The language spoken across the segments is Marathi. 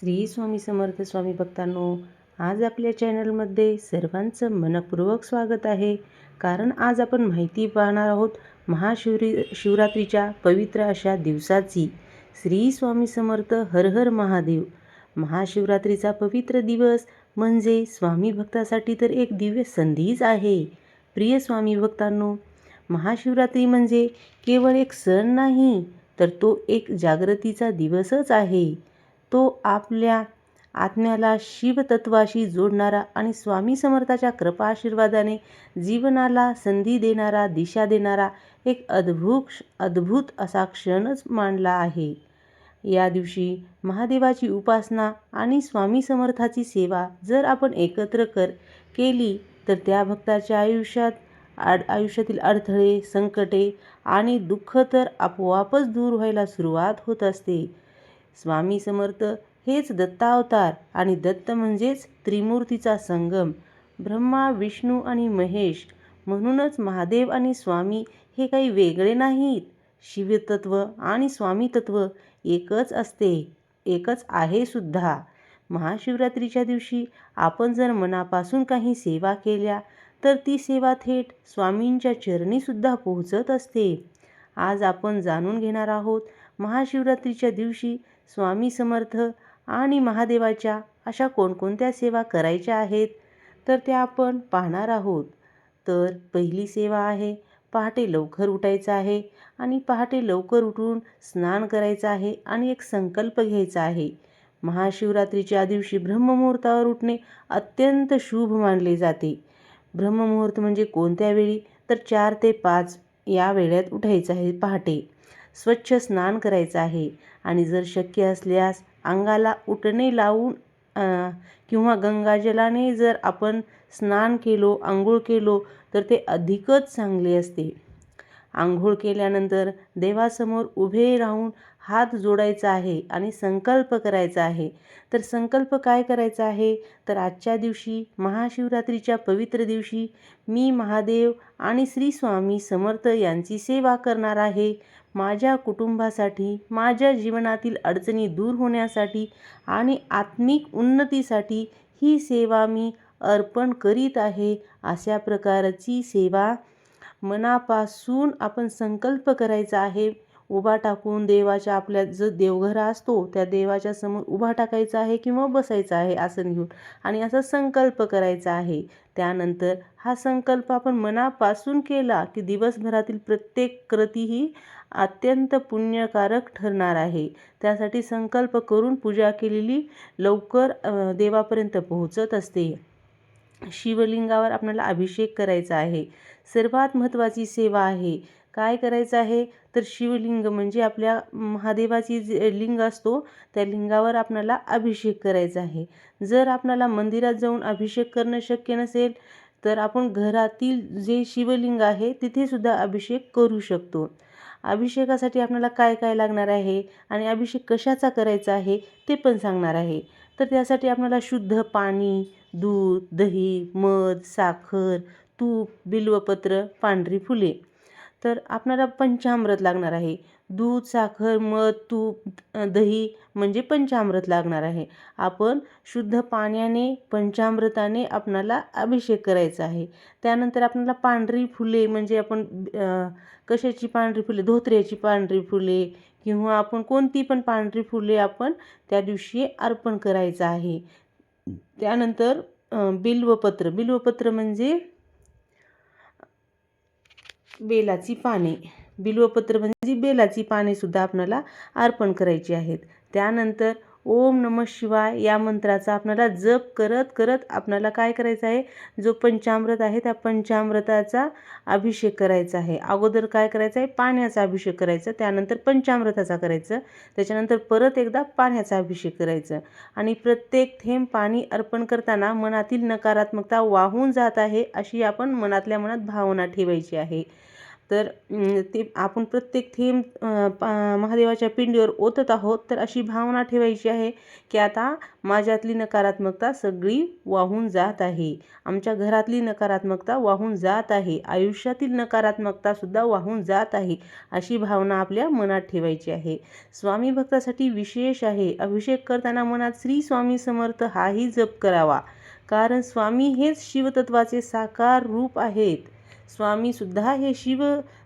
श्री स्वामी समर्थ स्वामी भक्तांनो आज आपल्या चॅनलमध्ये सर्वांचं मनपूर्वक स्वागत आहे. कारण आज आपण माहिती पाहणार आहोत महाशिवरी शिवरात्रीच्या पवित्र अशा दिवसाची. श्री स्वामी समर्थ हर हर महादेव. महाशिवरात्रीचा पवित्र दिवस म्हणजे स्वामी भक्तासाठी तर एक दिव्य संधीच आहे. प्रिय स्वामी भक्तांनो महाशिवरात्री म्हणजे केवळ एक सण नाही तर तो एक जागृतीचा दिवसच आहे. तो आपल्या आत्म्याला शिवतत्वाशी जोडणारा आणि स्वामी समर्थाच्या कृपा आशीर्वादाने जीवनाला संधी देणारा दिशा देणारा एक अद्भुत अद्भुत असा क्षणच मांडला आहे. या दिवशी महादेवाची उपासना आणि स्वामी समर्थाची सेवा जर आपण एकत्र कर केली तर त्या भक्ताच्या आयुष्यात आड आयुष्यातील अडथळे संकटे आणि दुःख तर आपोआपच दूर व्हायला सुरुवात होत असते. स्वामी समर्थ हेच दत्तावतार आणि दत्त म्हणजेच त्रिमूर्तीचा संगम. ब्रह्मा विष्णू आणि महेश म्हणूनच महादेव आणि स्वामी हे काही वेगळे नाहीत. शिवतत्व आणि स्वामीतत्व एकच असते एकच आहे सुद्धा. महाशिवरात्रीच्या दिवशी आपण जर मनापासून काही सेवा केल्या तर ती सेवा थेट स्वामींच्या चरणीसुद्धा पोहोचत असते. आज आपण जाणून घेणार आहोत महाशिवरात्रीच्या दिवशी स्वामी समर्थ आणि महादेवाच्या अशा कोणकोणत्या सेवा करायच्या आहेत? तर त्या आपण पाहणार आहोत. तर पहिली सेवा आहे पहाटे लवकर उठायचं आहे आणि पहाटे लवकर उठून स्नान करायचं आहे आणि एक संकल्प घ्यायचा आहे. महाशिवरात्रीच्या दिवशी ब्रह्ममुहूर्तावर उठणे अत्यंत शुभ मानले जाते. ब्रह्ममुहूर्त म्हणजे कोणत्या वेळी? तर चार ते पाच या वेळेत उठायचं आहे पहाटे. स्वच्छ स्नान करायचं आहे. आणि जर शक्य असल्यास अंगाला उटणे लावून किंवा गंगाजलाने जर आपण स्नान केलो आंघोळ केलो तर ते अधिकच चांगले असते. आंघोळ केल्यानंतर देवासमोर उभे राहून हात जोडायचा आहे आणि संकल्प करायचा आहे. तर संकल्प काय करायचा आहे? तर आजच्या दिवशी महाशिवरात्रीच्या पवित्र दिवशी मी महादेव आणि श्री स्वामी समर्थ यांची सेवा करणार आहे. माझ्या कुटुंबासाठी माझ्या जीवनातील अडचणी दूर होण्यासाठी आणि आत्मिक उन्नतीसाठी ही सेवा मी अर्पण करीत आहे. अशा प्रकारची सेवा मनापासून आपण संकल्प करायचा आहे. उभा टाकून देवाच्या आपल्या जो देवघर असतो त्या देवाच्या समोर उभा टाकायचा आहे किंवा बसायचा आहे आसन घेऊन आणि असा संकल्प करायचा आहे. त्यानंतर हा संकल्प आपण मनापासून केला की दिवसभरातील प्रत्येक कृती ही अत्यंत पुण्यकारक ठरणार आहे. त्यासाठी संकल्प करून पूजा केलेली लवकर देवापर्यंत पोहोचत असते. शिवलिंगावर आपल्याला अभिषेक करायचा आहे. सर्वात महत्त्वाची सेवा आहे. काय करायचं आहे? तर शिवलिंग म्हणजे आपल्या महादेवाची जे लिंग असतो त्या लिंगावर आपल्याला अभिषेक करायचा आहे. जर आपल्याला मंदिरात जाऊन अभिषेक करणं शक्य नसेल तर आपण घरातील जे शिवलिंग आहे तिथेसुद्धा अभिषेक करू शकतो. अभिषेकासाठी आपल्याला काय काय लागणार आहे आणि अभिषेक कशाचा करायचा आहे ते पण सांगणार आहे. तर त्यासाठी आपल्याला शुद्ध पाणी दूध दही मध साखर तूप बिल्वपत्र पांढरी फुले. तर आपणाला पंचामृत लागणार आहे. दूध साखर मध तूप दही म्हणजे पंचामृत लागणार आहे. आपण शुद्ध पाण्याने पंचामृताने आपणाला अभिषेक करायचा आहे. त्यानंतर आपल्याला पांढरी फुले म्हणजे आपण कशाची पांढरी फुले? धोत्र्याची पांढरी फुले किंवा आपण कोणती पण पांढरी फुले आपण त्या दिवशी अर्पण करायचं आहे. त्यानंतर बिल्वपत्र. बिल्वपत्र म्हणजे बेलाची पाने. बिल्वपत्र म्हणजे बेलाची पानेसुद्धा आपणाला अर्पण करायची आहेत. त्यानंतर ओम नम शिवाय या मंत्राचा आपणाला जप करत करत आपणाला काय करायचं आहे? जो पंचामृत आहे त्या पंचामृताचा अभिषेक करायचा आहे. अगोदर काय करायचं आहे? पाण्याचा अभिषेक करायचा. त्यानंतर पंचामृताचा करायचं. त्याच्यानंतर परत एकदा पाण्याचा अभिषेक करायचं. आणि प्रत्येक थेंब पाणी अर्पण करताना मनातील नकारात्मकता वाहून जात आहे अशी आपण मनातल्या मनात भावना ठेवायची आहे. तर ते आपण प्रत्येक थेंब महादेवाच्या पिंडीवर ओतत आहोत. तर अशी भावना ठेवायची आहे की आता माझ्यातली नकारात्मकता सगळी वाहून जात आहे. आमच्या घरातली नकारात्मकता वाहून जात आहे. आयुष्यातील नकारात्मकतासुद्धा वाहून जात आहे अशी भावना आपल्या मनात ठेवायची आहे. स्वामी भक्तासाठी विशेष आहे. अभिषेक करताना मनात श्री स्वामी समर्थ हाही जप करावा. कारण स्वामी हेच शिवतत्वाचे साकार रूप आहेत. स्वामीसुद्धा हे शिव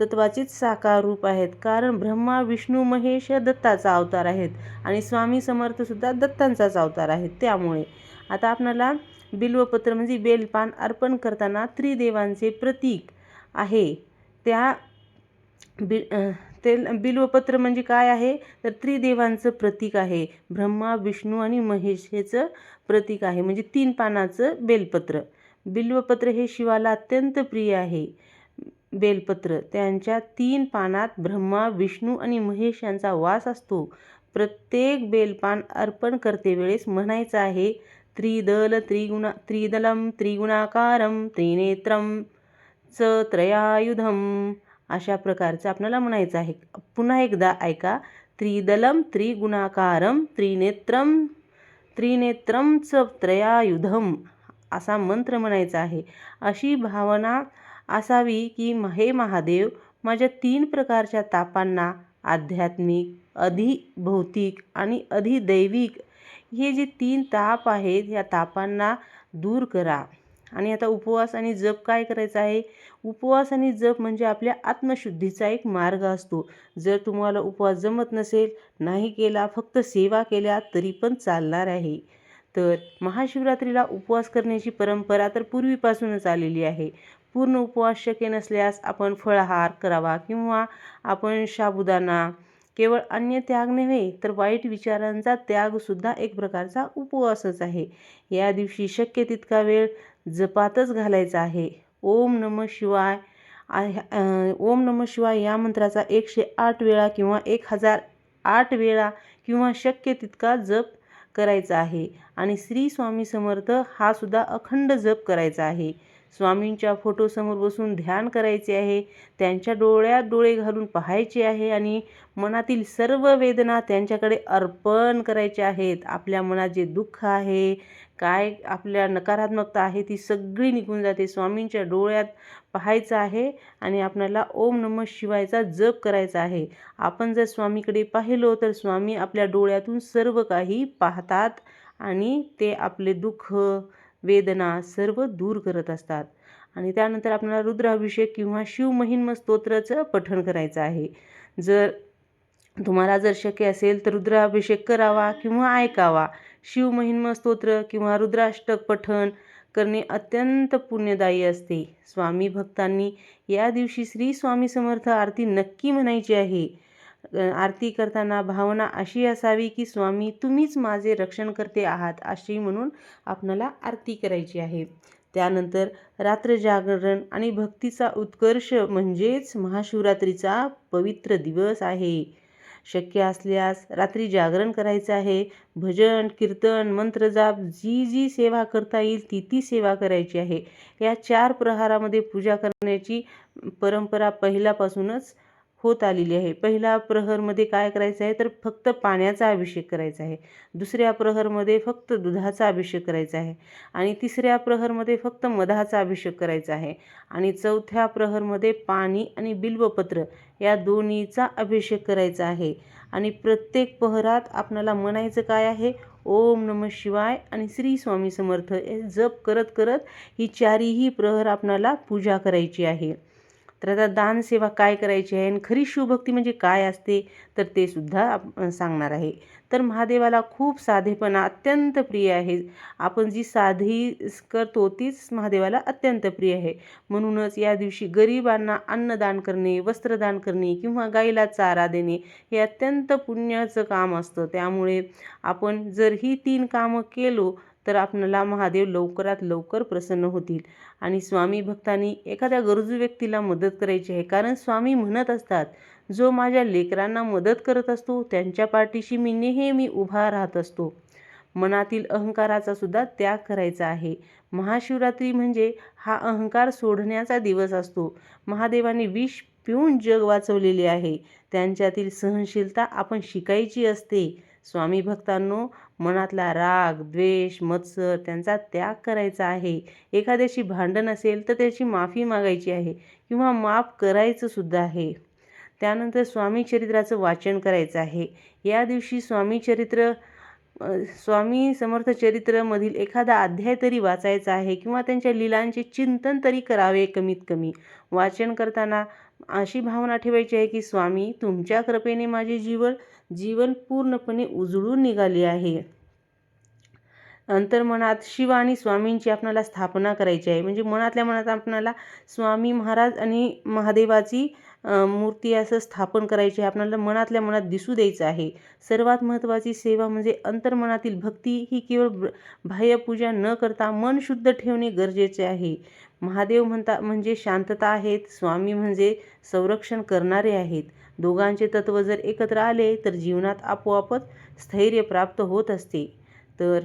तत्वाचेच साकार रूप आहेत. कारण ब्रह्मा विष्णू महेश या दत्ताचा अवतार आहेत आणि स्वामी समर्थसुद्धा दत्तांचाच अवतार आहेत त्यामुळे. आता आपणाला बिल्वपत्र म्हणजे बेलपान अर्पण करताना त्रिदेवांचे प्रतीक आहे. त्या बि ते बिल्वपत्र म्हणजे काय आहे? तर त्रिदेवांचं प्रतीक आहे. ब्रह्मा विष्णू आणि महेश हेचं प्रतीक आहे. म्हणजे तीन पानाचं बेलपत्र. बिल्वपत्र हे शिवाला अत्यंत प्रिय आहे. बेलपत्र त्यांच्या तीन पानात ब्रह्मा विष्णू आणि महेश यांचा वास असतो. प्रत्येक बेलपान अर्पण करते वेळेस म्हणायचं आहे त्रिदल त्रिगुणा त्रिदलम त्रिगुणाकारम त्रिनेत्रम च त्रयायुधम अशा प्रकारचं आपल्याला म्हणायचं आहे. पुन्हा एकदा ऐका त्रिदलम त्रिगुणाकारम त्रिनेत्रम त्रिनेत्रम च त्रयायुधम असा मंत्र म्हणायचा आहे. अशी भावना असावी की हे महादेव माझ्या तीन प्रकारच्या तापांना आध्यात्मिक अधिभौतिक आणि अधिदैविक हे जे तीन ताप आहेत या तापांना दूर करा. आणि आता उपवास आणि जप काय करायचं आहे? उपवास आणि जप म्हणजे आपल्या आत्मशुद्धीचा एक मार्ग असतो. जर तुम्हाला उपवास जमत नसेल नाही केला फक्त सेवा केल्या तरी पण चालणार आहे. तर महाशिवरात्रीला उपवास करण्याची परंपरा तर पूर्वीपासूनच आलेली आहे. पूर्ण उपवास शक्य नसल्यास आपण फळहार करावा किंवा आपण साबुदाणा केवळ अन्य त्याग नव्हे तर वाईट विचारांचा त्यागसुद्धा एक प्रकारचा उपवासच आहे. या दिवशी शक्य तितका वेळ जपातच घालायचा आहे. ओम नम शिवाय ओम नम शिवाय या मंत्राचा एकशे आठ वेळा किंवा एक हजार आठ वेळा किंवा शक्य तितका जप करायचा आहे. आणि श्री स्वामी समर्थ हा सुद्धा अखंड जप करायचा आहे. स्वामींच्या फोटोसमोर बसून ध्यान करायचे आहे. त्यांच्या डोळ्यात डोळे घालून पाहायचे आहे आणि मनातील सर्व वेदना त्यांच्याकडे अर्पण करायचे आहेत. आपल्या मनात जे दुःख आहे काय आपल्या नकारात्मकता आहे ती सगळी निघून जाते. स्वामींच्या डोळ्यात पाहायचं आहे आणि आपल्याला ओम नम शिवायचा जप करायचा आहे. आपण जर स्वामीकडे पाहिलो तर स्वामी आपल्या डोळ्यातून सर्व काही पाहतात आणि ते आपले दुःख वेदना सर्व दूर करत असतात. आणि त्यानंतर आपल्याला रुद्राभिषेक किंवा शिवमहिन्म स्तोत्राचं पठण करायचं आहे. जर तुम्हाला जर शक्य असेल तर रुद्राभिषेक करावा किंवा ऐकावा. शिवमहिन्म स्तोत्र किंवा रुद्राष्टक पठण करणे अत्यंत पुण्यदायी असते. स्वामी भक्तांनी या दिवशी श्री स्वामी समर्थ आरती नक्की म्हणायची आहे. आरती करताना भावना अशी असावी की स्वामी तुम्हीच माझे रक्षण करते आहात अशी म्हणून आपणाला आरती करायची आहे. त्यानंतर रात्र जागरण आणि भक्तीचा उत्कर्ष म्हणजेच महाशिवरात्रीचा पवित्र दिवस आहे. शक्य असल्यास रात्री जागरण करायचं आहे. भजन कीर्तन मंत्रजाप जी जी सेवा करता येईल ती ती सेवा करायची आहे. या चार प्रहारामध्ये पूजा करण्याची परंपरा पहिल्यापासूनच होत आलेली आहे. पहिल्या प्रहरमध्ये काय करायचं आहे? तर फक्त पाण्याचा अभिषेक करायचा आहे. दुसऱ्या प्रहरमध्ये फक्त दुधाचा अभिषेक करायचा आहे. आणि तिसऱ्या प्रहरमध्ये फक्त मधाचा अभिषेक करायचा आहे. आणि चौथ्या प्रहरमध्ये पाणी आणि बिल्वपत्र या दोन्हीचा अभिषेक करायचा आहे. आणि प्रत्येक प्रहरात आपणाला म्हणायचं काय आहे? ओम नम शिवाय आणि श्री स्वामी समर्थ हे जप करत करत ही चारीही प्रहर आपणाला पूजा करायची आहे. तर आता दानसेवा काय करायची आहे आणि खरी शिवभक्ती म्हणजे काय असते तर ते सुद्धा सांगणार आहे. तर महादेवाला खूप साधेपणा अत्यंत प्रिय आहे. आपण जी साधी करतो तीच महादेवाला अत्यंत प्रिय आहे. म्हणूनच या दिवशी गरिबांना अन्नदान करणे वस्त्रदान करणे किंवा गाईला चारा देणे हे अत्यंत पुण्याचं काम असतं. त्यामुळे आपण जर ही तीन कामं केलो तर आपणाला महादेव लवकरात लवकर प्रसन्न होतील. आणि स्वामी भक्तांनी एखाद्या गरजू व्यक्तीला मदत करायची आहे. कारण स्वामी म्हणत असतात जो माझ्या लेकरांना मदत करत असतो त्यांच्या पाठीशी मी नेहमी उभा राहत असतो. मनातील अहंकाराचा सुद्धा त्याग करायचा आहे. महाशिवरात्री म्हणजे हा अहंकार सोडण्याचा दिवस असतो. महादेवाने विष पिऊन जग वाचवलेले आहे. त्यांच्यातील सहनशीलता आपण शिकायची असते. स्वामी भक्तांनो मनातला राग द्वेष मत्सर त्यांचा त्याग करायचा आहे. एखाद्याशी भांडण असेल तर त्याची माफी मागायची आहे किंवा माफ करायचं सुद्धा आहे. त्यानंतर स्वामी चरित्राचं वाचन करायचं आहे. या दिवशी स्वामी चरित्र स्वामी समर्थ चरित्रमधील एखादा अध्याय तरी वाचायचा आहे किंवा त्यांच्या लीलांचे चिंतन तरी करावे कमीत कमी. वाचन करताना अशी भावना ठेवायची आहे की स्वामी तुमच्या कृपेने माझे जीवन जीवन पूर्णपणे उजळून निघाले आहे. अंतर्मनात शिव आणि स्वामींची आपणाला स्थापना करायची आहे. म्हणजे मनातल्या मनात आपणाला स्वामी महाराज आणि महादेवाची मूर्ती असं स्थापन करायची आहे. आपल्याला मनातल्या मनात दिसू द्यायचं आहे. सर्वात महत्त्वाची सेवा म्हणजे अंतर्मनातील भक्ती ही केवळ बाह्यपूजा न करता मन शुद्ध ठेवणे गरजेचे आहे. महादेव म्हणता म्हणजे शांतता आहेत. स्वामी म्हणजे संरक्षण करणारे आहेत. दोघांचे तत्व जर एकत्र आले तर जीवनात आपोआपच स्थैर्य प्राप्त होत असते. तर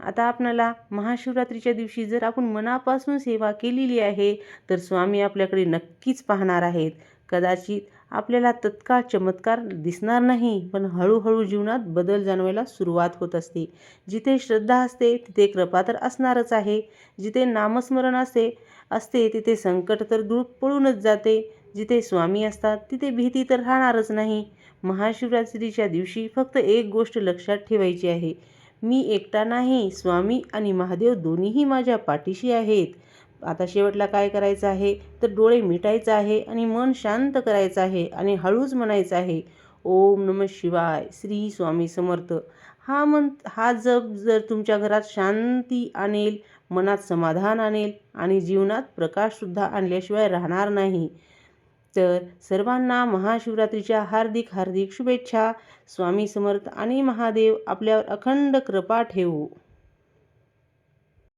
आता आपणाला महाशिवरात्रीच्या दिवशी जर आपण मनापासून सेवा केलेली आहे तर स्वामी आपल्याकडे नक्कीच पाहणार आहेत. कदाचित आपल्याला तत्काळ चमत्कार दिसणार नाही पण हळूहळू जीवनात बदल जाणवायला सुरुवात होत असते. जिथे श्रद्धा असते तिथे कृपा तर असणारच आहे. जिथे नामस्मरण असते असते तिथे संकट तर दूर पळूनच जाते. जिथे स्वामी असतात तिथे भीती तर राहणारच नाही. महाशिवरात्रीच्या दिवशी फक्त एक गोष्ट लक्षात ठेवायची आहे. मी एकटा नाही स्वामी आणि महादेव दोन्हीही माझ्या पाठीशी आहेत. आता शेवटला काय करायचं आहे? तर डोळे मिटायचं आहे आणि मन शांत करायचं आहे आणि हळूच म्हणायचं आहे ओम नम शिवाय श्री स्वामी समर्थ. हा मन हा जप जर तुमच्या घरात शांती आणेल मनात समाधान आणेल आणि जीवनात प्रकाशसुद्धा आणल्याशिवाय राहणार नाही तर सर्वांना महाशिवरात्रीच्या हार्दिक हार्दिक शुभेच्छा. स्वामी समर्थ आणि महादेव आपल्यावर अखंड कृपा ठेवू.